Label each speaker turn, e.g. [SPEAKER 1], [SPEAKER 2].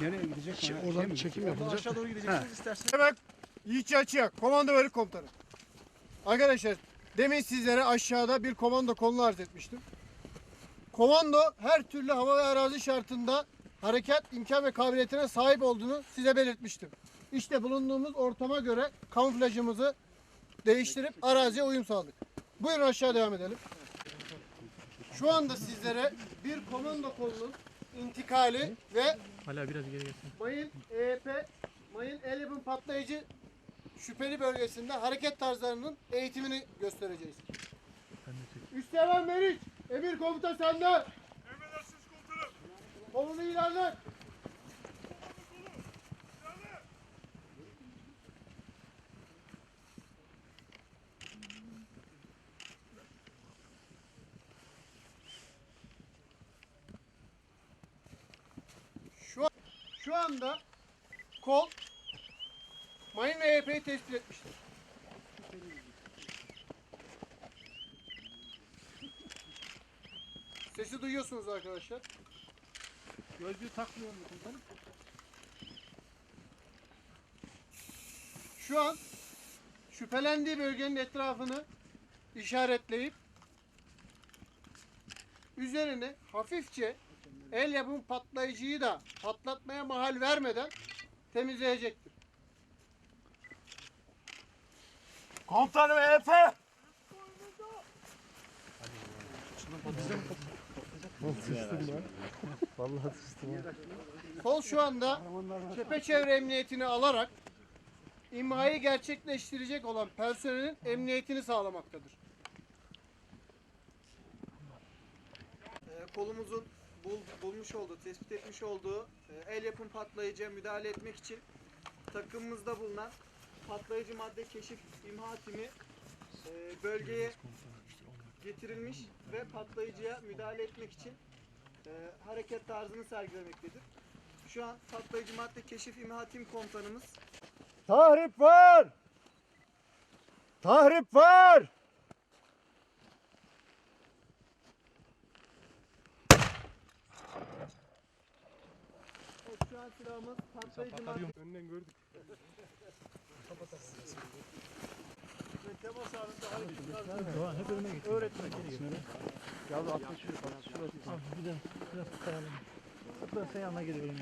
[SPEAKER 1] Nereye gidecek?
[SPEAKER 2] Şey,
[SPEAKER 1] Ha,
[SPEAKER 2] oradan
[SPEAKER 1] şey
[SPEAKER 2] çekim yapılacak.
[SPEAKER 3] Aşağı doğru gideceksiniz isterseniz.
[SPEAKER 4] Evet. Yiğitçi Açıyak, komando bölük komutanı. Arkadaşlar demin sizlere aşağıda bir komando kolunu arz etmiştim. Komando her türlü hava ve arazi şartında hareket imkan ve kabiliyetine sahip olduğunu size belirtmiştim. İşte bulunduğumuz ortama göre kamuflajımızı değiştirip araziye uyum sağladık. Buyurun aşağı devam edelim. Şu anda sizlere bir komando kolunun intikali ve
[SPEAKER 3] Hala biraz geri gelsin.
[SPEAKER 4] mayın EYP, mayın el yapım patlayıcı şüpheli bölgesinde hareket tarzlarının eğitimini göstereceğiz. Üsteğmen Meriç, emir komuta sende.
[SPEAKER 5] Emredersiniz komutanım.
[SPEAKER 4] Kolunu ilerle. Şu, an- şu anda kol mayın ve EYP'yi tespit etmiştir. Sesi duyuyorsunuz arkadaşlar.
[SPEAKER 1] Gözlüğü takmıyor mu komutanım?
[SPEAKER 4] Şu an şüphelendiği bölgenin etrafını işaretleyip üzerine hafifçe el yapım patlayıcıyı da patlatmaya mahal vermeden temizleyecektir.
[SPEAKER 5] Komutanım Efe.
[SPEAKER 4] Kol şu anda çepeçevre emniyetini alarak imhayı gerçekleştirecek olan personelin emniyetini sağlamaktadır.
[SPEAKER 6] Ee, kolumuzun bul- bulmuş olduğu, tespit etmiş olduğu e, el yapım patlayıcıya müdahale etmek için takımımızda bulunan patlayıcı madde keşif imha timi e, bölgeye getirilmiş ve patlayıcıya müdahale etmek için e, hareket tarzını sergilemektedir. Şu an patlayıcı madde keşif imha tim komutanımız
[SPEAKER 4] Tahrip var! Tahrip var!
[SPEAKER 6] Evet, şu an silahımız patlayıcı madde
[SPEAKER 4] Önden gördük.
[SPEAKER 3] Doğan hep önüme git. Öğretmek gerekiyor. Ya da atla şuraya. Şurası. Bir de biraz. Ben sen yanına geliyorum.